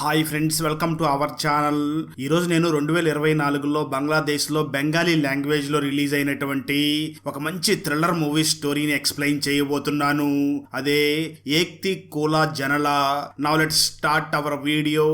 Hi friends welcome to our channel. ఈరోజు నేను రెండు వేల ఇరవై నాలుగులో బంగ్లాదేశ్లో బెంగాలీ లాంగ్వేజ్లో రిలీజ్ అయినటువంటి ఒక మంచి థ్రిల్లర్ మూవీ స్టోరీని ఎక్స్ప్లెయిన్ చేయబోతున్నాను. అదే Ekti Khola Janala. Now let start our video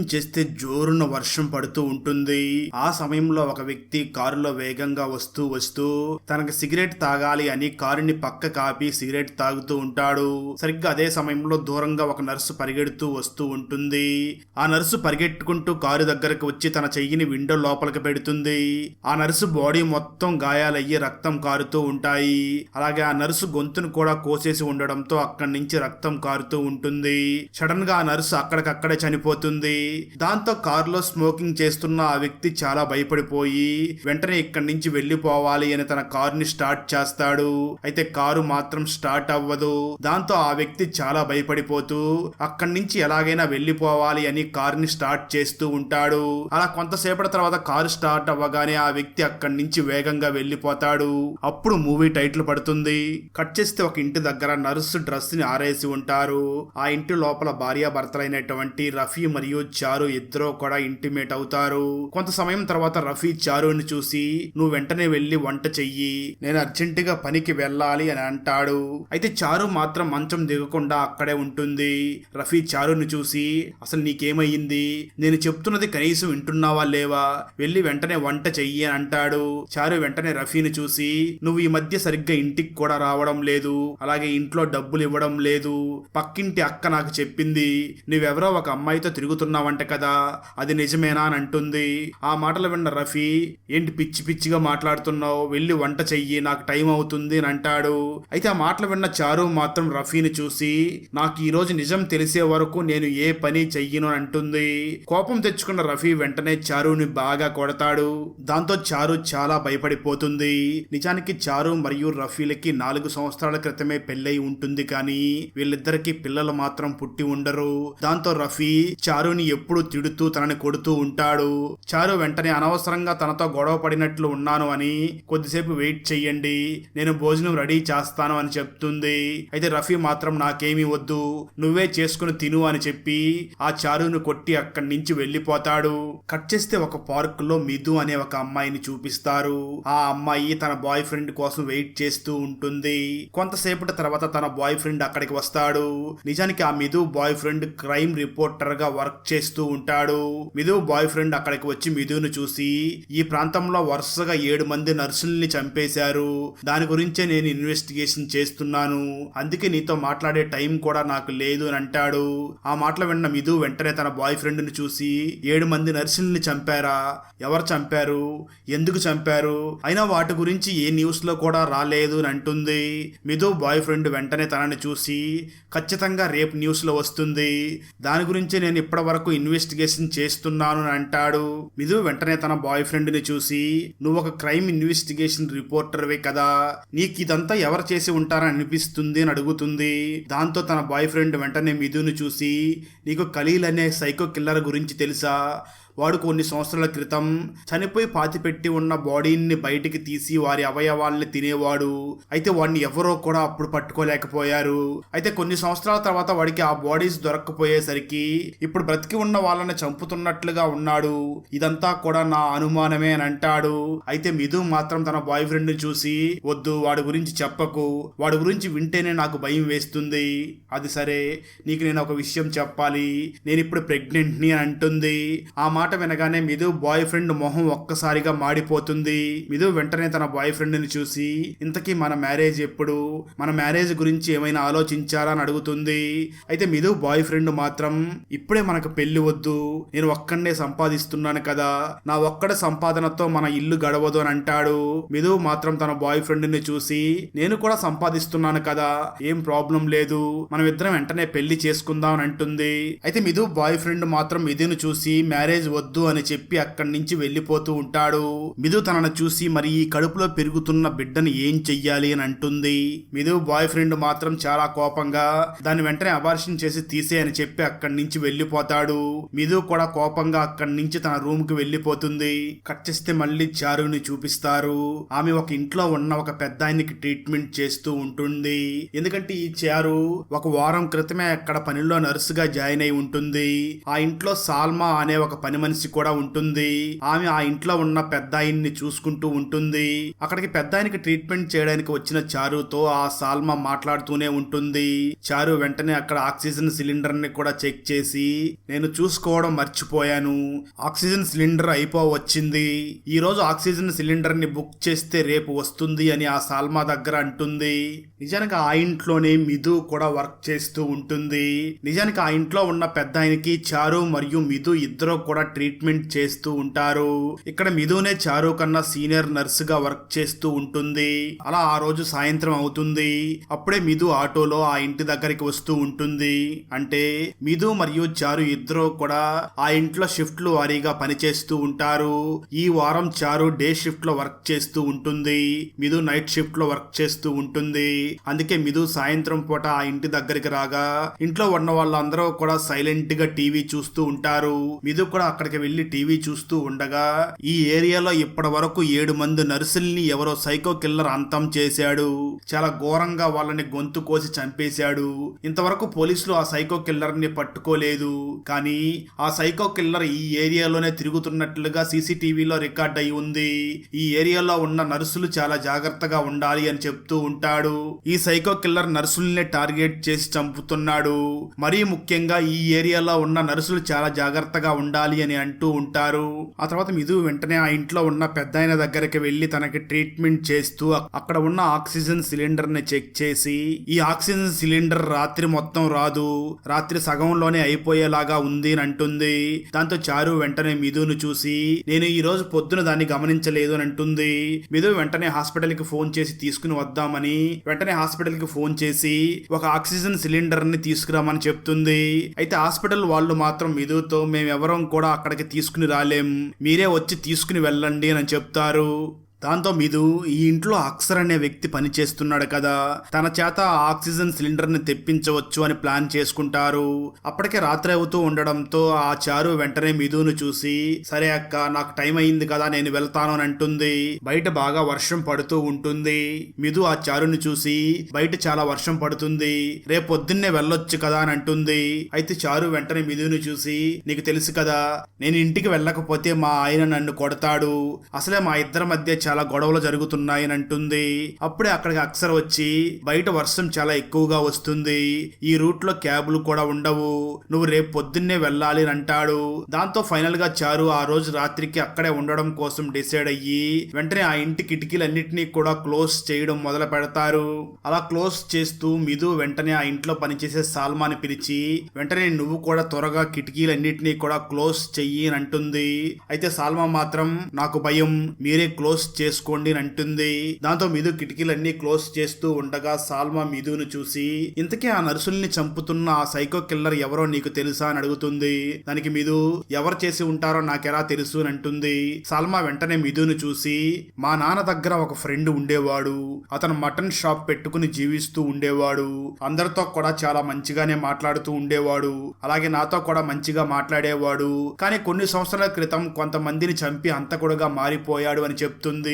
చేస్తే జోరున వర్షం పడుతూ ఉంటుంది. ఆ సమయంలో ఒక వ్యక్తి కారులో వేగంగా వస్తూ వస్తూ తనకు సిగరెట్ తాగాలి అని కారుని పక్క కాపి సిగరెట్ తాగుతూ ఉంటాడు. సరిగ్గా అదే సమయంలో దూరంగా ఒక నర్సు పరిగెడుతూ వస్తూ ఉంటుంది. ఆ నర్సు పరిగెట్టుకుంటూ కారు దగ్గరకు వచ్చి తన చెయ్యిని విండో లోపలికి పెడుతుంది. ఆ నర్సు బాడీ మొత్తం గాయాలయ్యి రక్తం కారుతూ ఉంటాయి. అలాగే ఆ నర్సు గొంతును కూడా కోసేసి ఉండడంతో అక్కడి నుంచి రక్తం కారుతూ ఉంటుంది. సడన్గా ఆ నర్సు అక్కడికక్కడే చనిపోతుంది. దాంతో కారులో స్మోకింగ్ చేస్తున్న ఆ వ్యక్తి చాలా భయపడిపోయి వెంటనే ఇక్కడి నుంచి వెళ్ళిపోవాలి అని తన కారుని స్టార్ట్ చేస్తాడు. అయితే కారు మాత్రం స్టార్ట్ అవ్వదు. దాంతో ఆ వ్యక్తి చాలా భయపడిపోతూ అక్కడి నుంచి ఎలాగైనా వెళ్ళిపోవాలి అని కారుని స్టార్ట్ చేస్తూ ఉంటాడు. అలా కొంతసేపటి తర్వాత కారు స్టార్ట్ అవ్వగానే ఆ వ్యక్తి అక్కడి నుంచి వేగంగా వెళ్ళిపోతాడు అప్పుడు మూవీ టైటిల్ పడుతుంది. కట్ చేస్తే ఒక ఇంటి దగ్గర నర్సు డ్రెస్ని ఆరేసి ఉంటారు. ఆ ఇంటి లోపల భార్యాభర్తలైనటువంటి రఫీ మరియు చారు ఇద్దరూ కూడా ఇంటిమేట్ అవుతారు. కొంత సమయం తర్వాత రఫీ చారుని చూసి నువ్వు వెంటనే వెళ్ళి వంట చెయ్యి. నేను అర్జెంట్గా పనికి వెళ్ళాలి అని అంటాడు. అయితే చారు మాత్రం మంచం దిగకుండా అక్కడే ఉంటుంది. రఫీ చారుని చూసి అసలు నీకేమయ్యింది? నేను చెప్తున్నది కనీసం వింటున్నావా లేవా? వెళ్ళి వెంటనే వంట చెయ్యి అని అంటాడు. చారు వెంటనే రఫీని చూసి నువ్వు ఈ మధ్య సరిగ్గా ఇంటికి కూడా రావడం లేదు. అలాగే ఇంట్లో డబ్బులు ఇవ్వడం లేదు. పక్కింటి అక్క నాకు చెప్పింది. నువ్వెవరో ఒక అమ్మాయితో తిరుగుతున్నావంట కదా? అది నిజమేనా అని అంటుంది. ఆ మాటలు విన్న రఫీ ఏంటి పిచ్చి పిచ్చిగా మాట్లాడుతున్నావు? వెళ్ళి వంట చెయ్యి నాకు టైం అవుతుంది అని అంటాడు. అయితే ఆ మాటలు విన్న చారు మాత్రం రఫీని చూసి నాకు ఈ రోజు నిజం తెలిసే వరకు నేను ఏ పని చెయ్యను అని అంటుంది. కోపం తెచ్చుకున్న రఫీ వెంటనే చారుని బాగా కొడతాడు. దాంతో చారు చాలా భయపడిపోతుంది. నిజానికి చారు మరియు రఫీలకి నాలుగు సంవత్సరాల క్రితమే పెళ్ళై ఉంటుంది కానీ వీళ్ళిద్దరికి పిల్లలు మాత్రం పుట్టి ఉండరు. దాంతో రఫీ చారుని ఎప్పుడు తిడుతూ తనని కొడుతూ ఉంటాడు. చారు వెంటనే అనవసరంగా తనతో గొడవ పడినట్లు ఉన్నాను అని కొద్దిసేపు వెయిట్ చెయ్యండి. నేను భోజనం రెడీ చేస్తాను అని చెప్తుంది. అయితే రఫీ మాత్రం నాకేమీ వద్దు. నువ్వే చేసుకుని తిను అని చెప్పి ఆ చారును కొట్టి అక్కడి నుంచి వెళ్ళిపోతాడు. కట్ చేస్తే ఒక పార్క్లో మిథు అనే ఒక అమ్మాయిని చూపిస్తారు. ఆ అమ్మాయి తన బాయ్ ఫ్రెండ్ కోసం వెయిట్ చేస్తూ ఉంటుంది. కొంతసేపటి తర్వాత తన బాయ్ ఫ్రెండ్ అక్కడికి వస్తాడు. నిజానికి ఆ మిథు బాయ్ ఫ్రెండ్ క్రైమ్ రిపోర్టర్గా వర్క్ చేస్తూ ఉంటాడు. మిధు బాయ్ ఫ్రెండ్ అక్కడికి వచ్చి మిథును చూసి ఈ ప్రాంతంలో వరుసగా ఏడు మంది నర్సుల్ని చంపేశారు. దాని గురించే నేను ఇన్వెస్టిగేషన్ చేస్తున్నాను. అందుకే నీతో మాట్లాడే టైం కూడా నాకు లేదు అని అంటాడు. ఆ మాటలు విన్న మిధు వెంటనే తన బాయ్ ఫ్రెండ్ని చూసి ఏడు మంది నర్సుల్ని చంపారా? ఎవరు చంపారు? ఎందుకు చంపారు? అయినా వాటి గురించి ఏ న్యూస్లో కూడా రాలేదు అని అంటుంది. మిధు బాయ్ ఫ్రెండ్ వెంటనే తనని చూసి ఖచ్చితంగా రేపు న్యూస్లో వస్తుంది. దాని గురించి నేను ఇప్పటి వరకు ఇన్వెస్టిగేషన్ చేస్తున్నాను అని అంటాడు. మిధు వెంటనే తన బాయ్ ఫ్రెండ్ని చూసి నువ్వు ఒక క్రైమ్ ఇన్వెస్టిగేషన్ రిపోర్టర్వే కదా. నీకు ఇదంతా ఎవరు చేసి ఉంటారని అనిపిస్తుంది అని అడుగుతుంది. దాంతో తన బాయ్ ఫ్రెండ్ వెంటనే మిధుని చూసి నీకు ఖలీల్ అనే సైకో కిల్లర్ గురించి తెలుసా? వాడు కొన్ని సంవత్సరాల క్రితం చనిపోయి పాతిపెట్టి ఉన్న బాడీని బయటికి తీసి వారి అవయవాల్ని తినేవాడు. అయితే వాడిని ఎవరో కూడా అప్పుడు పట్టుకోలేకపోయారు. అయితే కొన్ని సంవత్సరాల తర్వాత వాడికి ఆ బాడీస్ దొరక్కపోయేసరికి ఇప్పుడు బ్రతికి ఉన్న వాళ్ళని చంపుతున్నట్లుగా ఉన్నాడు. ఇదంతా కూడా నా అనుమానమే అని అంటాడు. అయితే మిథు మాత్రం తన బాయ్ ఫ్రెండ్ చూసి వద్దు వాడి గురించి చెప్పకు. వాడి గురించి వింటేనే నాకు భయం వేస్తుంది. అది సరే నీకు నేను ఒక విషయం చెప్పాలి. నేను ఇప్పుడు ప్రెగ్నెంట్ని అని అంటుంది. ఆ మాట వినగానే మిధు బాయ్ ఫ్రెండ్ మొహం ఒక్కసారిగా మాడిపోతుంది. మిధు వెంటనే తన బాయ్ ఫ్రెండ్ని చూసి ఇంతకీ మన మ్యారేజ్ ఎప్పుడు? మన మ్యారేజ్ గురించి ఏమైనా ఆలోచించారా? అని అడుగుతుంది. అయితే మిధు బాయ్ ఫ్రెండ్ మాత్రం ఇప్పుడే మనకు పెళ్ళి వద్దు. నేను ఒక్కడే సంపాదిస్తున్నాను కదా. నా ఒక్కడ సంపాదనతో మన ఇల్లు గడవదు అని అంటాడు. మిధు మాత్రం తన బాయ్ ఫ్రెండ్ని చూసి నేను కూడా సంపాదిస్తున్నాను కదా. ఏం ప్రాబ్లం లేదు. మనం ఇద్దరం వెంటనే పెళ్ళి చేసుకుందాం అని అంటుంది. అయితే మిధు బాయ్ ఫ్రెండ్ మాత్రం మిథును చూసి మ్యారేజ్ వద్దు అని చెప్పి అక్కడి నుంచి వెళ్ళిపోతూ ఉంటాడు. మిధు తనను చూసి మరి ఈ కడుపులో పెరుగుతున్న బిడ్డను ఏం చెయ్యాలి అని అంటుంది. మిధు బాయ్ ఫ్రెండ్ మాత్రం చాలా కోపంగా దాన్ని వెంటనే అబార్షన్ చేసి తీసే అని చెప్పి అక్కడి నుంచి వెళ్ళిపోతాడు. మిధు కూడా కోపంగా అక్కడి నుంచి తన రూమ్కి వెళ్ళిపోతుంది. కట్ చేస్తే మళ్ళీ చారుని చూపిస్తారు. ఆమె ఒక ఇంట్లో ఉన్న ఒక పెద్ద ఆయనకి ట్రీట్మెంట్ చేస్తూ ఉంటుంది. ఎందుకంటే ఈ చారు ఒక వారం క్రితమే అక్కడ పనిలో నర్సుగా జాయిన్ అయి ఉంటుంది. ఆ ఇంట్లో సాల్మా అనే ఒక పని మనిషి కూడా ఉంటుంది. ఆమె ఆ ఇంట్లో ఉన్న పెద్ద ఆయన్ని చూసుకుంటూ ఉంటుంది. అక్కడికి పెద్ద ఆయనకి ట్రీట్మెంట్ చేయడానికి వచ్చిన చారుతో ఆ సాల్మా మాట్లాడుతూనే ఉంటుంది. చారు వెంటనే అక్కడ ఆక్సిజన్ సిలిండర్ని కూడా చెక్ చేసి నేను చూసుకోవడం మర్చిపోయాను. ఆక్సిజన్ సిలిండర్ అయిపో వచ్చింది. ఈ రోజు ఆక్సిజన్ సిలిండర్ని బుక్ చేస్తే రేపు వస్తుంది అని ఆ సాల్మా దగ్గర అంటుంది. నిజానికి ఆ ఇంట్లోనే మిధు కూడా వర్క్ చేస్తూ ఉంటుంది. నిజానికి ఆ ఇంట్లో ఉన్న పెద్ద ఆయనకి చారు మరియు మిధు ఇద్దరు కూడా ట్రీట్మెంట్ చేస్తూ ఉంటారు. ఇక్కడ మిథునే చారు కన్నా సీనియర్ నర్స్గా వర్క్ చేస్తూ ఉంటుంది. అలా ఆ రోజు సాయంత్రం అవుతుంది. అప్పుడే మిధు ఆటోలో ఆ ఇంటి దగ్గరికి వస్తూ ఉంటుంది. అంటే మిధు మరియు చారు ఇద్దరు కూడా ఆ ఇంట్లో షిఫ్ట్లు వారీగా పనిచేస్తూ ఉంటారు. ఈ వారం చారు డే షిఫ్ట్లో వర్క్ చేస్తూ ఉంటుంది. మిదు నైట్ షిఫ్ట్లో వర్క్ చేస్తూ ఉంటుంది. అందుకే మిధు సాయంత్రం పూట ఆ ఇంటి దగ్గరికి రాగా ఇంట్లో ఉన్న వాళ్ళందరూ కూడా సైలెంట్గా టీవీ చూస్తూ ఉంటారు. మిదు కూడా అక్కడికి వెళ్ళి టీవీ చూస్తూ ఉండగా ఈ ఏరియాలో ఇప్పటి వరకు ఏడు మంది నర్సుల్ని ఎవరో సైకో కిల్లర్ అంతం చేశాడు. చాలా ఘోరంగా వాళ్ళని గొంతు కోసి చంపేశాడు. ఇంతవరకు పోలీసులు ఆ సైకో కిల్లర్ని పట్టుకోలేదు. కానీ ఆ సైకో కిల్లర్ ఈ ఏరియాలోనే తిరుగుతున్నట్లుగా సీసీటీవీలో రికార్డ్ అయి ఉంది. ఈ ఏరియాలో ఉన్న నర్సులు చాలా జాగ్రత్తగా ఉండాలి అని చెప్తూ ఉంటాడు. ఈ సైకో కిల్లర్ నర్సుల్ని టార్గెట్ చేసి చంపుతున్నాడు. మరీ ముఖ్యంగా ఈ ఏరియాలో ఉన్న నర్సులు చాలా జాగ్రత్తగా ఉండాలి అని అని అంటూ ఉంటారు. ఆ తర్వాత మిధు వెంటనే ఆ ఇంట్లో ఉన్న పెద్ద ఆయన దగ్గరికి వెళ్ళి తనకి ట్రీట్మెంట్ చేస్తూ అక్కడ ఉన్న ఆక్సిజన్ సిలిండర్ని చెక్ చేసి ఈ ఆక్సిజన్ సిలిండర్ రాత్రి మొత్తం రాదు. రాత్రి సగంలోనే అయిపోయేలాగా ఉంది అని అంటుంది. దాంతో చారు వెంటనే మిధును చూసి నేను ఈ రోజు పొద్దున దాన్ని గమనించలేదు అని అంటుంది. మిధు వెంటనే హాస్పిటల్కి ఫోన్ చేసి తీసుకుని వద్దామని వెంటనే హాస్పిటల్కి ఫోన్ చేసి ఒక ఆక్సిజన్ సిలిండర్ని తీసుకురామని చెప్తుంది. అయితే హాస్పిటల్ వాళ్ళు మాత్రం మిధుతో మేమెవరం కూడా అక్కడికి తీసుకుని రాలేం. మీరే వచ్చి తీసుకుని వెళ్ళండి అని చెప్తారు. దాంతో మీదు ఈ ఇంట్లో అక్సర్ అనే వ్యక్తి పని చేస్తున్నాడు కదా. తన చేత ఆక్సిజన్ సిలిండర్ని తెప్పించవచ్చు అని ప్లాన్ చేసుకుంటారు. అప్పటికే రాత్రి అవుతూ ఉండడంతో ఆ చారు వెంటనే మిదును చూసి సరే అక్క నాకు టైం అయింది కదా నేను వెళ్తాను అని అంటుంది. బయట బాగా వర్షం పడుతూ ఉంటుంది. మిదు ఆ చారుని చూసి బయట చాలా వర్షం పడుతుంది. రేపు పొద్దున్నే వెళ్ళొచ్చు కదా అని అంటుంది. అయితే చారు వెంటనే మిదును చూసి నీకు తెలుసు కదా నేను ఇంటికి వెళ్ళకపోతే మా ఆయన నన్ను కొడతాడు. అసలే మా ఇద్దరి మధ్య చాలా గొడవలు జరుగుతున్నాయి అని అంటుంది. అప్పుడే అక్కడికి అక్సర్ వచ్చి బయట వర్షం చాలా ఎక్కువగా వస్తుంది. ఈ రూట్లో క్యాబులు కూడా ఉండవు. నువ్వు రేపు పొద్దున్నే వెళ్ళాలి అని అంటాడు. దాంతో ఫైనల్గా చారు ఆ రోజు రాత్రికి అక్కడే ఉండడం కోసం డిసైడ్ అయ్యి వెంటనే ఆ ఇంటి కిటికీలన్నిటినీ కూడా క్లోజ్ చేయడం మొదలు పెడతారు. అలా క్లోజ్ చేస్తూ మిదు వెంటనే ఆ ఇంట్లో పనిచేసే సాల్మాని పిలిచి వెంటనే నువ్వు కూడా త్వరగా కిటికీలన్నిటినీ కూడా క్లోజ్ చెయ్యి అని అంటుంది. అయితే సాల్మా మాత్రం నాకు భయం. మీరే క్లోజ్ చేసుకోండి అని అంటుంది. దాంతో మిధు కిటికీలన్నీ క్లోజ్ చేస్తూ ఉండగా సాల్మా మిధుని చూసి ఇంతకీ ఆ నర్సుల్ని చంపుతున్న ఆ సైకో కిల్లర్ ఎవరో నీకు తెలుసా? అని అడుగుతుంది. దానికి మిధు ఎవరు చేసి ఉంటారో నాకెలా తెలుసు? అని అంటుంది. సాల్మా వెంటనే మిధుని చూసి మా నాన్న దగ్గర ఒక ఫ్రెండ్ ఉండేవాడు. అతను మటన్ షాప్ పెట్టుకుని జీవిస్తూ ఉండేవాడు. అందరితో కూడా చాలా మంచిగానే మాట్లాడుతూ ఉండేవాడు. అలాగే నాతో కూడా మంచిగా మాట్లాడేవాడు. కానీ కొన్ని సంవత్సరాల క్రితం కొంతమందిని చంపి హంతకుడుగా మారిపోయాడు అని చెప్తుంది.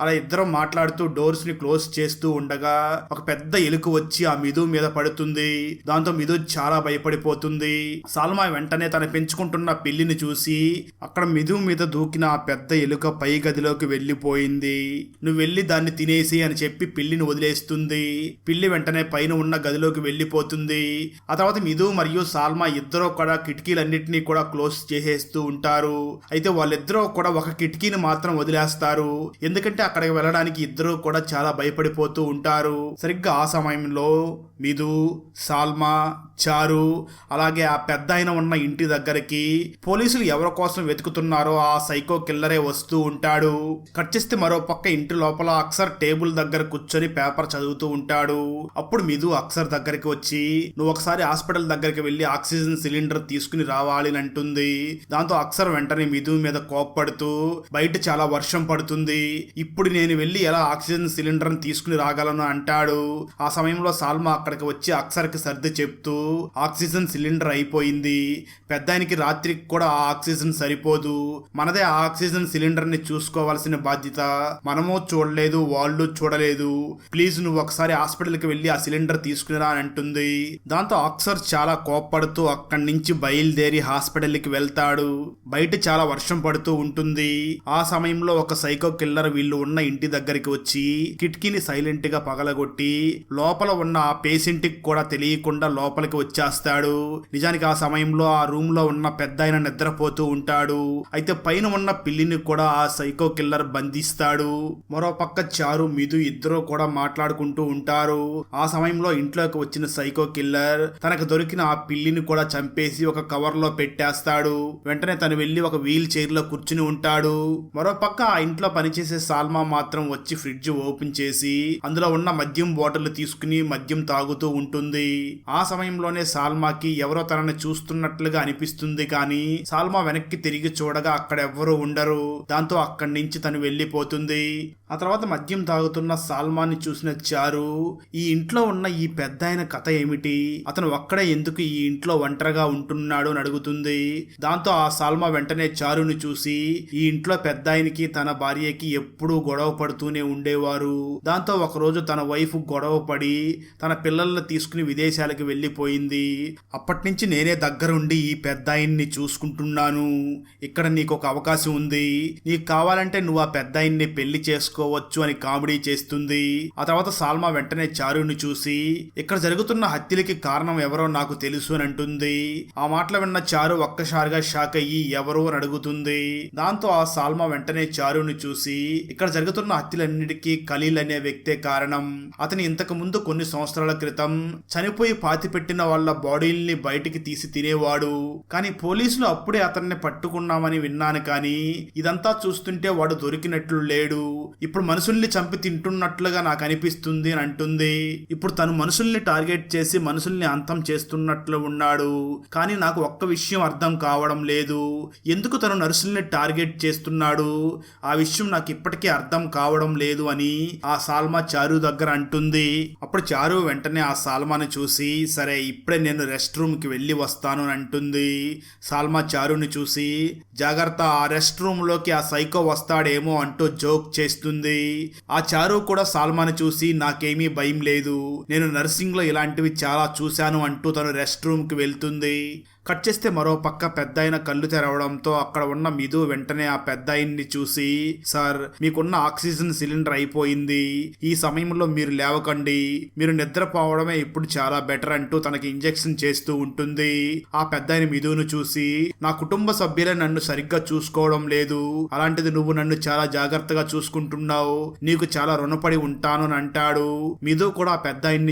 అలా ఇద్దరం మాట్లాడుతూ డోర్స్ని క్లోజ్ చేస్తూ ఉండగా ఒక పెద్ద ఎలుక వచ్చి ఆ మిధు మీద పడుతుంది. దాంతో మిధు చాలా భయపడిపోతుంది. సాల్మా వెంటనే తన పెంచుకుంటున్న పిల్లిని చూసి అక్కడ మిధు మీద దూకిన ఆ పెద్ద ఎలుక పై గదిలోకి వెళ్ళిపోయింది. నువ్వు వెళ్ళి దాన్ని తినేసి అని చెప్పి పిల్లిని వదిలేస్తుంది. పిల్లి వెంటనే పైన ఉన్న గదిలోకి వెళ్ళిపోతుంది. ఆ తర్వాత మిధు మరియు సాల్మా ఇద్దరూ కూడా కిటికీలన్నింటినీ కూడా క్లోజ్ చేసేస్తూ ఉంటారు. అయితే వాళ్ళిద్దరూ కూడా ఒక కిటికీని మాత్రం వదిలేస్తారు. ఎందుకంటే అక్కడికి వెళ్ళడానికి ఇద్దరు కూడా చాలా భయపడిపోతూ ఉంటారు. సరిగ్గా ఆ సమయంలో మిదు సాల్మా చారు అలాగే ఆ పెద్ద ఆయన ఉన్న ఇంటి దగ్గరికి పోలీసులు ఎవరి కోసం వెతుకుతున్నారో ఆ సైకో కిల్లరే వస్తూ ఉంటాడు. కట్ చేస్తే మరో పక్క ఇంటి లోపల అక్సర్ టేబుల్ దగ్గర కూర్చొని పేపర్ చదువుతూ ఉంటాడు. అప్పుడు మిదు అక్సర్ దగ్గరికి వచ్చి నువ్వు ఒకసారి హాస్పిటల్ దగ్గరికి వెళ్ళి ఆక్సిజన్ సిలిండర్ తీసుకుని రావాలి అని అంటుంది. దాంతో అక్సర్ వెంటనే మిదు మీద కోప్పడుతూ బయట చాలా వర్షం పడుతుంది. ఇప్పుడు నేను వెళ్ళి ఎలా ఆక్సిజన్ సిలిండర్ తీసుకుని రాగలను అంటాడు? ఆ సమయంలో సాల్మా అక్కడికి వచ్చి అక్సర్కి సర్ది చెప్తూ ఆక్సిజన్ సిలిండర్ అయిపోయింది. పెద్దానికి రాత్రికి కూడా ఆ ఆక్సిజన్ సరిపోదు. మనదే ఆ ఆక్సిజన్ సిలిండర్ని చూసుకోవాల్సిన బాధ్యత. మనము చూడలేదు వాళ్ళు చూడలేదు. ప్లీజ్ నువ్వు ఒకసారి హాస్పిటల్కి వెళ్ళి ఆ సిలిండర్ తీసుకునిరా అని అంటుంది. దాంతో అక్సర్ చాలా కోప్పడుతూ అక్కడి నుంచి బయలుదేరి హాస్పిటల్కి వెళ్తాడు. బయట చాలా వర్షం పడుతూ ఉంటుంది. ఆ సమయంలో ఒక సైకో కిల్లర్ వీళ్ళు ఉన్న ఇంటి దగ్గరికి వచ్చి కిటికీని సైలెంట్గా పగలగొట్టి లోపల ఉన్న ఆ పేషెంట్కి కూడా తెలియకుండా లోపలికి వచ్చేస్తాడు. నిజానికి ఆ సమయంలో ఆ రూమ్లో ఉన్న పెద్ద ఆయన నిద్రపోతూ ఉంటాడు. అయితే పైన ఉన్న పిల్లిని కూడా ఆ సైకో కిల్లర్ బంధిస్తాడు. మరో పక్క చారు మిదు ఇద్దరు కూడా మాట్లాడుకుంటూ ఉంటారు. ఆ సమయంలో ఇంట్లోకి వచ్చిన సైకో కిల్లర్ తనకు దొరికిన ఆ పిల్లిని కూడా చంపేసి ఒక కవర్లో పెట్టేస్తాడు. వెంటనే తను వెళ్ళి ఒక వీల్ చైర్లో కూర్చుని ఉంటాడు. మరో పక్క ఆ ఇంట్లో పనిచేసే సాల్మా మాత్రం వచ్చి ఫ్రిడ్జ్ ఓపెన్ చేసి అందులో ఉన్న మద్యం బాటిల్ తీసుకుని మద్యం తాగుతూ ఉంటుంది. ఆ సమయంలోనే సాల్మాకి ఎవరో తనని చూస్తున్నట్లుగా అనిపిస్తుంది కానీ సాల్మా వెనక్కి తిరిగి చూడగా అక్కడ ఎవ్వరూ ఉండరు. దాంతో అక్కడి నుంచి తను వెళ్ళిపోతుంది. ఆ తర్వాత మద్యం తాగుతున్న సాల్మాని చూసిన చారు ఈ ఇంట్లో ఉన్న ఈ పెద్ద ఆయన కథ ఏమిటి? అతను ఒక్కడే ఎందుకు ఈ ఇంట్లో ఒంటరిగా ఉంటున్నాడు అని అడుగుతుంది. దాంతో ఆ సాల్మా వెంటనే చారుని చూసి ఈ ఇంట్లో పెద్ద ఆయనకి తన భార్యకి ఎప్పుడూ గొడవ పడుతూనే ఉండేవారు. దాంతో ఒకరోజు తన వైఫ్ గొడవ పడి తన పిల్లల్ని తీసుకుని విదేశాలకు వెళ్ళిపోయింది. అప్పటి నుంచి నేనే దగ్గరుండి ఈ పెద్ద ఆయన్ని చూసుకుంటున్నాను. ఇక్కడ నీకు ఒక అవకాశం ఉంది. నీకు కావాలంటే నువ్వు ఆ పెద్ద ఆయన్ని పెళ్ళి చేసుకోవచ్చు అని కామెడీ చేస్తుంది. ఆ తర్వాత సాల్మా వెంటనే చారుని చూసి ఇక్కడ జరుగుతున్న హత్యలకి కారణం ఎవరో నాకు తెలుసు అని అంటుంది. ఆ మాటలు విన్న చారు ఒక్కసారిగా షాక్ అయ్యి ఎవరు? అని అడుగుతుంది. దాంతో ఆ సాల్మా వెంటనే చారుని చూసి ఇక్కడ జరుగుతున్న హత్యలన్నిటికీ ఖలీల్ అనే వ్యక్తే కారణం. అతని ఇంతకు ముందు కొన్ని సంవత్సరాల క్రితం చనిపోయి పాతి పెట్టిన వాళ్ళ బాడీల్ని బయటికి తీసి తినేవాడు. కానీ పోలీసులు అప్పుడే అతన్ని పట్టుకున్నామని విన్నాను కానీ ఇదంతా చూస్తుంటే వాడు దొరికినట్లు లేడు. ఇప్పుడు మనుషుల్ని చంపి తింటున్నట్లుగా నాకు అనిపిస్తుంది అని అంటుంది. ఇప్పుడు తను మనుషుల్ని టార్గెట్ చేసి మనుషుల్ని అంతం చేస్తున్నట్లు ఉన్నాడు. కానీ నాకు ఒక్క విషయం అర్థం కావడం లేదు. ఎందుకు తను నర్సుల్ని టార్గెట్ చేస్తున్నాడు? ఆ విషయం నాకు ఇప్పటికీ అర్థం కావడం లేదు అని ఆ సాల్మా చారు దగ్గర అంటుంది. అప్పుడు చారు వెంటనే ఆ సాల్మాని చూసి సరే ఇప్పుడే నేను రెస్ట్ రూమ్కి వెళ్ళి వస్తాను అని అంటుంది. సాల్మా చారుని చూసి జాగ్రత్త ఆ రెస్ట్ రూమ్లోకి ఆ సైకో వస్తాడేమో అంటూ జోక్ చేస్తుంది. ఆ చారు కూడా సాల్మాని చూసి నాకేమీ భయం లేదు. నేను నర్సింగ్లో ఇలాంటివి చాలా చూశాను అంటూ తను రెస్ట్ రూమ్కి వెళ్తుంది. కట్ చేస్తే మరో పక్క పెద్ద కళ్ళు తెరవడంతో అక్కడ ఉన్న మిధు వెంటనే ఆ పెద్ద చూసి సార్ మీకున్న ఆక్సిజన్ సిలిండర్ అయిపోయింది. ఈ సమయంలో మీరు లేవకండి. మీరు నిద్రపోవడమే ఇప్పుడు చాలా బెటర్ అంటూ తనకి ఇంజెక్షన్ చేస్తూ ఉంటుంది. ఆ పెద్ద మిధువును చూసి నా కుటుంబ సభ్యులే నన్ను సరిగ్గా చూసుకోవడం లేదు. అలాంటిది నువ్వు నన్ను చాలా జాగ్రత్తగా చూసుకుంటున్నావు. నీకు చాలా రుణపడి ఉంటాను అని అంటాడు. మిధు కూడా ఆ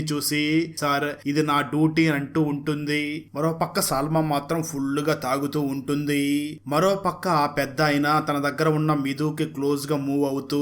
చూసి సార్ ఇది నా డ్యూటీ అంటూ ఉంటుంది. మరో పక్క సాల్మా మాత్రం ఫుల్గా తాగుతూ ఉంటుంది. మరో పక్క ఆ పెద్ద ఆయన తన దగ్గర ఉన్న మిధుకి క్లోజ్గా మూవ్ అవుతూ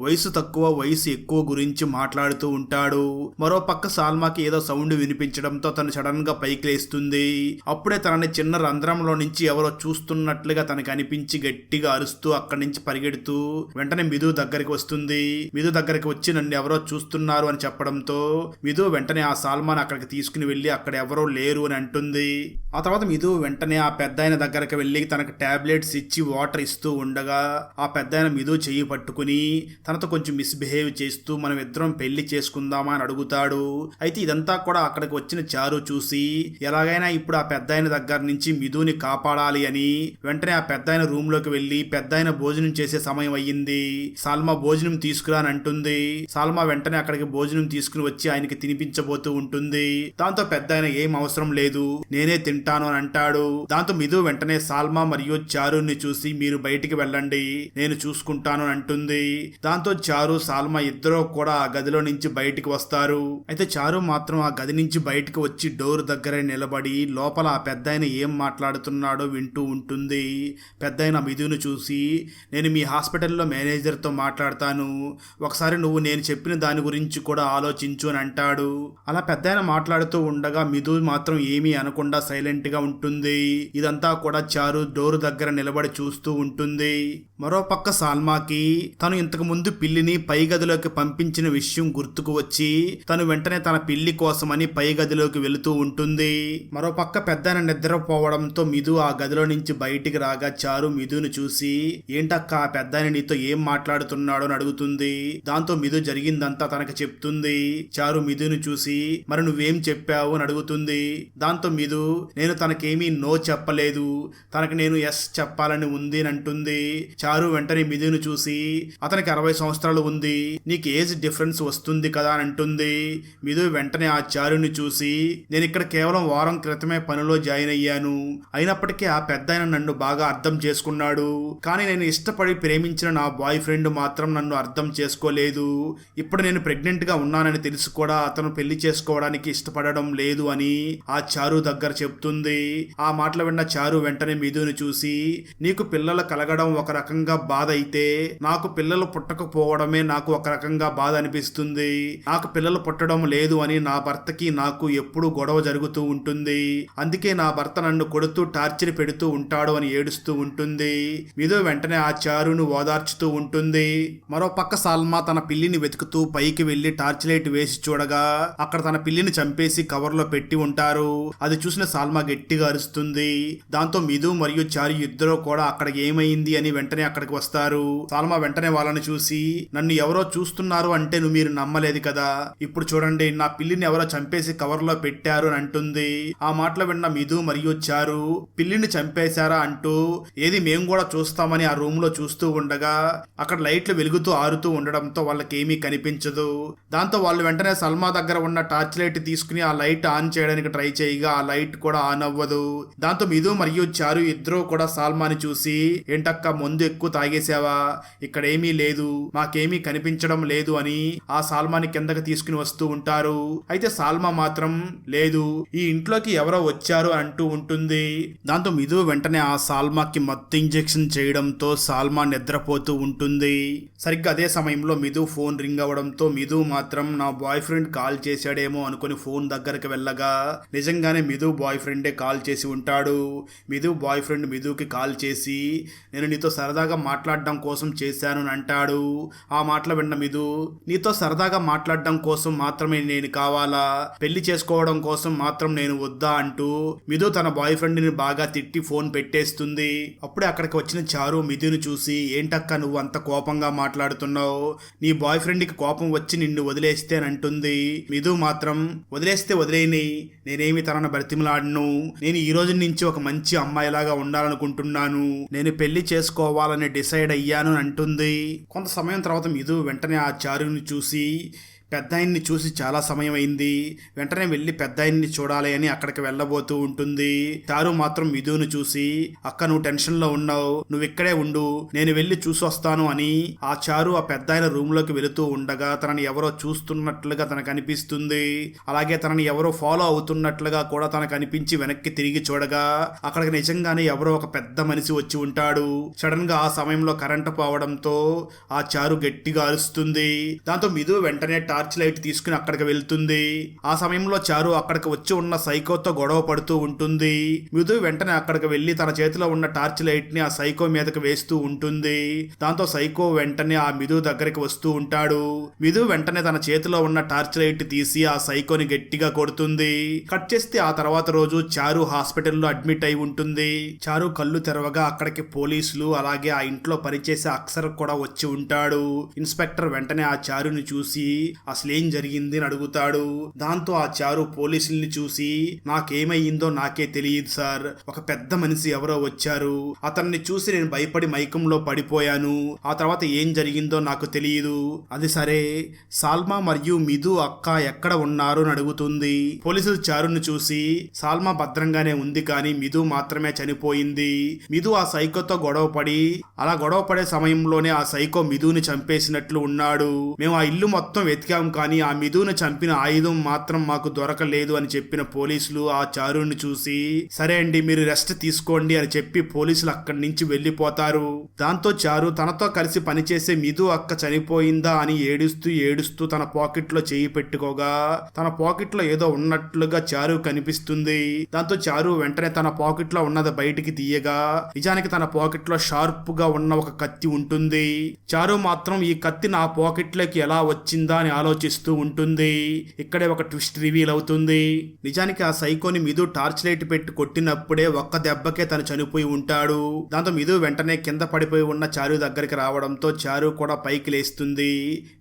వయసు తక్కువ వయసు ఎక్కువ గురించి మాట్లాడుతూ ఉంటాడు. మరో పక్క సాల్మాకి ఏదో సౌండ్ వినిపించడంతో తను సడన్గా పైకి లేస్తుంది. అప్పుడే తనని చిన్న రంధ్రంలో నుంచి ఎవరో చూస్తున్నట్లుగా తనకి అనిపించి గట్టిగా అరుస్తూ అక్కడి నుంచి పరిగెడుతూ వెంటనే మిధు దగ్గరికి వస్తుంది. మిధు దగ్గరికి వచ్చి నన్ను ఎవరో చూస్తున్నారు అని చెప్పడంతో మిధు వెంటనే ఆ సాల్మాన్ అక్కడికి తీసుకుని వెళ్ళి అక్కడ ఎవరో లేరు అని అంటుంది. ఆ తర్వాత మిదు వెంటనే ఆ పెద్ద దగ్గరికి వెళ్ళి తనకు టాబ్లెట్స్ ఇచ్చి వాటర్ ఇస్తూ ఉండగా ఆ పెద్ద మిదు చెయ్యి పట్టుకుని తనతో కొంచెం మిస్బిహేవ్ చేస్తూ మనం ఇద్దరం పెళ్ళి చేసుకుందామా? అని అడుగుతాడు. అయితే ఇదంతా కూడా అక్కడికి వచ్చిన చారు చూసి ఎలాగైనా ఇప్పుడు ఆ పెద్ద దగ్గర నుంచి మిధుని కాపాడాలి అని వెంటనే ఆ పెద్ద రూమ్లోకి వెళ్ళి పెద్ద భోజనం చేసే సమయం అయ్యింది. సాల్మా భోజనం తీసుకురా అని అంటుంది సాల్మా వెంటనే అక్కడికి భోజనం తీసుకుని వచ్చి ఆయనకి తినిపించబోతూ ఉంటుంది. దాంతో పెద్ద ఏం అవసరం లేదు. నేనే తింటాను చేస్తాను అని అంటాడు. దాంతో మిధు వెంటనే సాల్మా మరియు చారుని చూసి మీరు బయటికి వెళ్ళండి నేను చూసుకుంటాను అని అంటుంది. దాంతో చారు సాల్మా ఇద్దరూ కూడా ఆ గదిలో నుంచి బయటికి వస్తారు. అయితే చారు మాత్రం ఆ గది నుంచి బయటికి వచ్చి డోర్ దగ్గర నిలబడి లోపల ఆ పెద్ద ఏం మాట్లాడుతున్నాడో వింటూ ఉంటుంది. పెద్ద మిదును చూసి నేను మీ హాస్పిటల్లో మేనేజర్తో మాట్లాడతాను. ఒకసారి నువ్వు నేను చెప్పిన దాని గురించి కూడా ఆలోచించు అని అంటాడు. అలా పెద్ద మాట్లాడుతూ ఉండగా మిధు మాత్రం ఏమీ అనకుండా సైలెంట్ గా ఉంటుంది. ఇదంతా కూడా చారు డోర్ దగ్గర నిలబడి చూస్తూ ఉంటుంది. మరో పక్క సాల్మాకి తను ఇంతకు ముందు పిల్లిని పై గదిలోకి పంపించిన విషయం గుర్తుకు వచ్చి తను వెంటనే తన పిల్లి కోసమని పై గదిలోకి వెళుతూ ఉంటుంది. మరో పక్క పెద్దన నిద్రపోవడంతో మిధు ఆ గదిలో నుంచి బయటికి రాగా చారు మిధును చూసి ఏంటక్క ఆ పెద్దాయన నీతో ఏం మాట్లాడుతున్నాడో అని అడుగుతుంది. దాంతో మిధు జరిగిందంతా తనకు చెప్తుంది. చారు మిధును చూసి మరి నువ్వేం చెప్పావు అని అడుగుతుంది. దాంతో మిధు నేను తనకేమీ నో చెప్పలేదు. తనకి నేను ఎస్ చెప్పాలని ఉంది అని అంటుంది. చారు వెంటనే మిథును చూసి అతనికి అరవై సంవత్సరాలు ఉంది. నీకు ఏజ్ డిఫరెన్స్ వస్తుంది కదా అని అంటుంది. మిథు వెంటనే ఆ చారుని చూసి నేను ఇక్కడ కేవలం వారం క్రితమే పనిలో జాయిన్ అయ్యాను. అయినప్పటికీ ఆ పెద్ద నన్ను బాగా అర్థం చేసుకున్నాడు. కానీ నేను ఇష్టపడి ప్రేమించిన నా బాయ్ ఫ్రెండ్ మాత్రం నన్ను అర్థం చేసుకోలేదు. ఇప్పుడు నేను ప్రెగ్నెంట్గా ఉన్నానని తెలిసి కూడా అతను పెళ్ళి చేసుకోవడానికి ఇష్టపడడం లేదు అని ఆ చారు దగ్గర చెప్తుంది. ఆ మాటలు విన్న చారు వెంటనే మిదుని చూసి నీకు పిల్లలు కలగడం ఒక రకంగా బాధ అయితే నాకు పిల్లలు పుట్టకపోవడమే నాకు ఒక రకంగా బాధ అనిపిస్తుంది. నాకు పిల్లలు పుట్టడం లేదు అని నా భర్తకి నాకు ఎప్పుడు గొడవ జరుగుతూ ఉంటుంది. అందుకే నా భర్త నన్ను కొడుతూ టార్చర్ పెడుతూ ఉంటాడు అని ఏడుస్తూ ఉంటుంది. మీదో వెంటనే ఆ చారును ఓదార్చుతూ ఉంటుంది. మరో పక్క సాల్మా తన పిల్లిని వెతుకుతూ పైకి వెళ్ళి టార్చ్ లైట్ వేసి చూడగా అక్కడ తన పిల్లిని చంపేసి కవర్లో పెట్టి ఉంటారు. అది చూసిన సాల్మా గట్టి గట్టిగా అరుస్తుంది. దాంతో మిధు మరియు చారు ఇద్దరు కూడా అక్కడ ఏమైంది అని వెంటనే అక్కడికి వస్తారు. సాల్మా వెంటనే వాళ్ళని చూసి నన్ను ఎవరో చూస్తున్నారు అంటే నువ్వు మీరు నమ్మలేదు కదా. ఇప్పుడు చూడండి నా పిల్లిని ఎవరో చంపేసి కవర్లో పెట్టారు అని అంటుంది. ఆ మాటలు విన్న మిధు మరియు చారు పిల్లిని చంపేశారా అంటూ ఏది మేము కూడా చూస్తామని ఆ రూమ్లో చూస్తూ ఉండగా అక్కడ లైట్లు వెలుగుతూ ఆరుతూ ఉండడంతో వాళ్ళకి ఏమీ కనిపించదు. దాంతో వాళ్ళు వెంటనే సల్మా దగ్గర ఉన్న టార్చ్ లైట్ తీసుకుని ఆ లైట్ ఆన్ చేయడానికి ట్రై చేయగా ఆ లైట్ కూడా ఆన్ నవ్వదు. దాంతో మిదు మరియు చారు ఇద్దరు కూడా సాల్మాని చూసి ఏంటక్క ముందు ఎక్కువ తాగేసావా ఇక్కడ ఏమీ లేదు. మాకేమీ కనిపించడం లేదు అని ఆ సాల్మాని కిందకి తీసుకుని వస్తూ ఉంటారు. అయితే సాల్మా మాత్రం లేదు ఈ ఇంట్లోకి ఎవరో వచ్చారు అంటూ ఉంటుంది. దాంతో మిదు వెంటనే ఆ సాల్మాకి మత్తు ఇంజెక్షన్ చేయడంతో సాల్మా నిద్రపోతూ ఉంటుంది. సరిగ్గా అదే సమయంలో మిదు ఫోన్ రింగ్ అవడంతో మిదు మాత్రం నా బాయ్ ఫ్రెండ్ కాల్ చేశాడేమో అనుకుని ఫోన్ దగ్గరకు వెళ్ళగా నిజంగానే మిదు బాయ్ ఫ్రెండే కాల్ చేసి ఉంటాడు. మిధు బాయ్ ఫ్రెండ్ మిధుకి కాల్ చేసి నేను నీతో సరదాగా మాట్లాడడం కోసం చేశాను అని అంటాడు. ఆ మాటలు విన్న మిధు నీతో సరదాగా మాట్లాడడం కోసం మాత్రమే నేను కావాలా? పెళ్ళి చేసుకోవడం కోసం మాత్రం నేను వద్దా? అంటూ మిధు తన బాయ్ ఫ్రెండ్ని బాగా తిట్టి ఫోన్ పెట్టేస్తుంది. అప్పుడే అక్కడికి వచ్చిన చారు మిధుని చూసి ఏంటక్క నువ్వు అంత కోపంగా మాట్లాడుతున్నావు? నీ బాయ్ ఫ్రెండ్కి కోపం వచ్చి నిన్ను వదిలేస్తే అని అంటుంది. మిధు మాత్రం వదిలేస్తే వదిలేని నేనేమి తనను బ్రతిమలాడను? నేను ఈ రోజు నుంచి ఒక మంచి అమ్మాయిలాగా ఉండాలనుకుంటున్నాను. నేను పెళ్ళి చేసుకోవాలని డిసైడ్ అయ్యాను అంటుంది. కొంత సమయం తర్వాత మిదు వెంటనే ఆ చారుని చూసి పెద్దాయన్ని చూసి చాలా సమయం అయింది వెంటనే వెళ్ళి పెద్దాయన్ని చూడాలి అని అక్కడికి వెళ్ళబోతూ ఉంటుంది. చారు మాత్రం మిథును చూసి అక్క నువ్వు టెన్షన్లో ఉన్నావు. నువ్వు ఇక్కడే ఉండు. నేను వెళ్ళి చూసి వస్తాను అని ఆ చారు ఆ పెద్దాయన రూమ్లోకి వెళుతూ ఉండగా తనని ఎవరో చూస్తున్నట్లుగా తనకు అనిపిస్తుంది. అలాగే తనని ఎవరో ఫాలో అవుతున్నట్లుగా కూడా తనకు అనిపించి వెనక్కి తిరిగి చూడగా అక్కడికి నిజంగానే ఎవరో ఒక పెద్ద మనిషి వచ్చి ఉంటాడు. సడన్గా ఆ సమయంలో కరెంటు పోవడంతో ఆ చారు గట్టిగా అరుస్తుంది. దాంతో మిధు వెంటనే టార్చ్ లైట్ తీసుకుని అక్కడికి వెళ్తుంది. ఆ సమయంలో చారు అక్కడికి వచ్చి ఉన్న సైకోతో గొడవ పడుతూ ఉంటుంది. మృదు వెంటనే అక్కడికి వెళ్ళి తన చేతిలో ఉన్న టార్చ్ లైట్ని ఆ సైకో మీదకి వేస్తూ ఉంటుంది. దాంతో సైకో వెంటనే ఆ మిధు దగ్గరికి వస్తూ ఉంటాడు. మిధు వెంటనే తన చేతిలో ఉన్న టార్చ్ లైట్ తీసి ఆ సైకోని గట్టిగా కొడుతుంది. కట్ చేస్తే ఆ తర్వాత రోజు చారు హాస్పిటల్లో అడ్మిట్ అయి ఉంటుంది. చారు కళ్ళు తెరవగా అక్కడికి పోలీసులు అలాగే ఆ ఇంట్లో పనిచేసే అక్షర్ కూడా వచ్చి ఉంటాడు. ఇన్స్పెక్టర్ వెంటనే ఆ చారుని చూసి అసలేం జరిగింది అని అడుగుతాడు. దాంతో ఆ చారు పోలీసుల్ని చూసి నాకేమయ్యిందో నాకే తెలియదు సార్. ఒక పెద్ద మనిషి ఎవరో వచ్చారు. అతన్ని చూసి నేను భయపడి మైకంలో పడిపోయాను. ఆ తర్వాత ఏం జరిగిందో నాకు తెలియదు. అది సరే. సాల్మా మరియు మిదు అక్క ఎక్కడ ఉన్నారు అని అడుగుతుంది. పోలీసులు చారుని చూసి సాల్మా భద్రంగానే ఉంది కానీ మిదు మాత్రమే చనిపోయింది. మిదు ఆ సైకోతో గొడవ పడి అలా గొడవ పడే సమయంలోనే ఆ సైకో మిదుని చంపేసినట్లు ఉన్నాడు. మేము ఆ ఇల్లు మొత్తం వెతికి కానీ ఆ మిదుని చంపిన ఆయుధం మాత్రం మాకు దొరకలేదు అని చెప్పిన పోలీసులు ఆ చారుని చూసి సరే అండి మీరు రెస్ట్ తీసుకోండి అని చెప్పి పోలీసులు అక్కడి నుంచి వెళ్ళిపోతారు. దాంతో చారు తనతో కలిసి పనిచేసే మిధు అక్క చనిపోయిందా అని ఏడుస్తూ ఏడుస్తూ తన పాకెట్లో చేయి పెట్టుకోగా తన పాకెట్లో ఏదో ఉన్నట్లుగా చారు కనిపిస్తుంది. దాంతో చారు వెంటనే తన పాకెట్లో ఉన్నది బయటికి తీయగా నిజానికి తన పాకెట్లో షార్ప్గా ఉన్న ఒక కత్తి ఉంటుంది. చారు మాత్రం ఈ కత్తి నా పాకెట్లోకి ఎలా వచ్చిందా? అని ఆలోచిస్తూ ఉంటుంది. ఇక్కడే ఒక ట్విస్ట్ రివీల్ అవుతుంది. నిజానికి ఆ సైకోని మిధు టార్చ్ లైట్ పెట్టి కొట్టినప్పుడే ఒక్క దెబ్బకే తను చనిపోయి ఉంటాడు. దాంతో మిధు వెంటనే కింద పడిపోయి ఉన్న చారు దగ్గరికి రావడంతో చారు కూడా పైకి లేస్తుంది.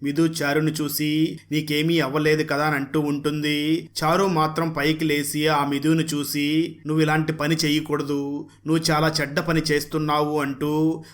మిధు చారుని చూసి నీకేమీ అవ్వలేదు కదా అని అంటూ ఉంటుంది. చారు మాత్రం పైకి లేచి ఆ మిదును చూసి నువ్వు ఇలాంటి పని చేయకూడదు నువ్వు చాలా చెడ్డ పని చేస్తున్నావు అంటూ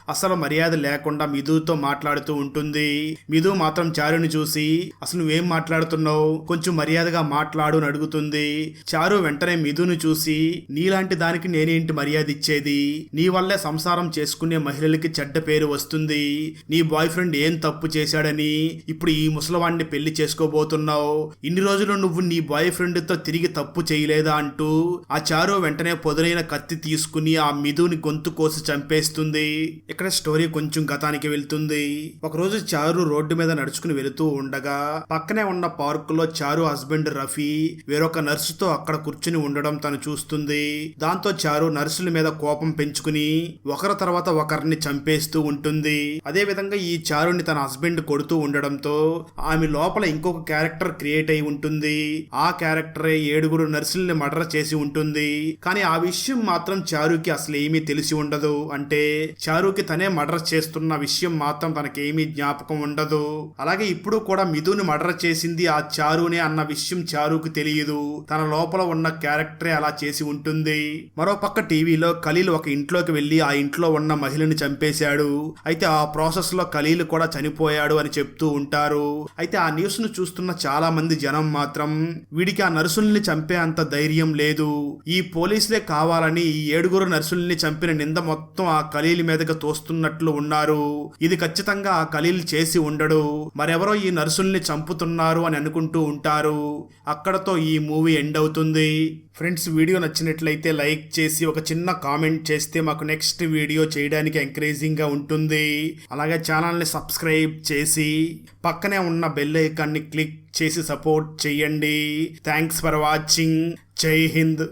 అసలు మర్యాద లేకుండా మిధుతో మాట్లాడుతూ ఉంటుంది. మిధు మాత్రం చారుని చూసి అసలు నువ్వేం మాట్లాడుతున్నావు? కొంచెం మర్యాదగా మాట్లాడు అని అడుగుతుంది. చారు వెంటనే మిథును చూసి నీలాంటి దానికి నేనేంటి మర్యాద ఇచ్చేది? నీ వల్లే సంసారం చేసుకునే మహిళలకి చెడ్డ పేరు వస్తుంది. నీ బాయ్ ఫ్రెండ్ ఏం తప్పు చేశాడని? ఇప్పుడు ఈ ముసలవాడిని పెళ్ళి చేసుకోబోతున్నావు. ఇన్ని రోజులు నువ్వు నీ బాయ్ ఫ్రెండ్తో తిరిగి తప్పు చేయలేదా? అంటూ ఆ చారు వెంటనే పొదలైన కత్తి తీసుకుని ఆ మిదుని గొంతు కోసి చంపేస్తుంది. ఇక్కడ స్టోరీ కొంచెం గతానికి వెళ్తుంది. ఒకరోజు చారు రోడ్డు మీద నడుచుకుని వెళుతూ ఉండగా పక్కనే ఉన్న పార్క్లో చారు హస్బెండ్ రఫీ వేరొక నర్సుతో అక్కడ కూర్చుని ఉండడం తను చూస్తుంది. దాంతో చారు నర్సుల మీద కోపం పెంచుకుని ఒకరి తర్వాత ఒకరిని చంపేస్తూ ఉంటుంది. అదే విధంగా ఈ చారుని తన హస్బెండ్ కొడుతూ ఉండడంతో ఆమె లోపల ఇంకొక క్యారెక్టర్ క్రియేట్ అయి ఉంటుంది. ఆ క్యారెక్టరే ఏడుగురు నర్సుల్ని మర్డర్ చేసి ఉంటుంది. కానీ ఆ విషయం మాత్రం చారుకి అసలు ఏమీ తెలిసి ఉండదు. అంటే చారుకి తనే మర్డర్ చేస్తున్న విషయం మాత్రం తనకేమీ జ్ఞాపకం ఉండదు. అలాగే ఇప్పుడు కూడా మిథున్ మర్డర్ చేసింది ఆ చారునే అన్న విషయం చారుకు తెలియదు. తన లోపల ఉన్న క్యారెక్టరే అలా చేసి ఉంటుంది. మరో పక్క టీవీలో ఖలీల్ ఒక ఇంట్లోకి వెళ్ళి ఆ ఇంట్లో ఉన్న మహిళని చంపేశాడు. అయితే ఆ ప్రాసెస్లో ఖలీల్ కూడా చనిపోయాడు అని చెప్తూ ఉంటారు. అయితే ఆ న్యూస్ను చూస్తున్న చాలా మంది జనం మాత్రం వీడికి ఆ నర్సుల్ని చంపే అంత ధైర్యం లేదు. ఈ పోలీసులే కావాలని ఈ ఏడుగురు నర్సుల్ని చంపిన నింద మొత్తం ఆ ఖలీల్ మీదకి తోస్తున్నట్లు ఉన్నారు. ఇది ఖచ్చితంగా ఆ ఖలీల్ చేసి ఉండడు. మరెవరో ఈ నర్సుల్ని చంపుతున్నారు అని అనుకుంటూ ఉంటారు. అక్కడతో ఈ మూవీ ఎండ్ అవుతుంది. ఫ్రెండ్స్ వీడియో నచ్చినట్లయితే లైక్ చేసి ఒక చిన్న కామెంట్ చేస్తే మాకు నెక్స్ట్ వీడియో చేయడానికి ఎంకరేజింగ్గా ఉంటుంది. అలాగే ఛానల్ని సబ్స్క్రైబ్ చేసి పక్కనే ఉన్న బెల్ ఐకాన్ని క్లిక్ చేసి సపోర్ట్ చేయండి. Thanks for watching. Jai Hind.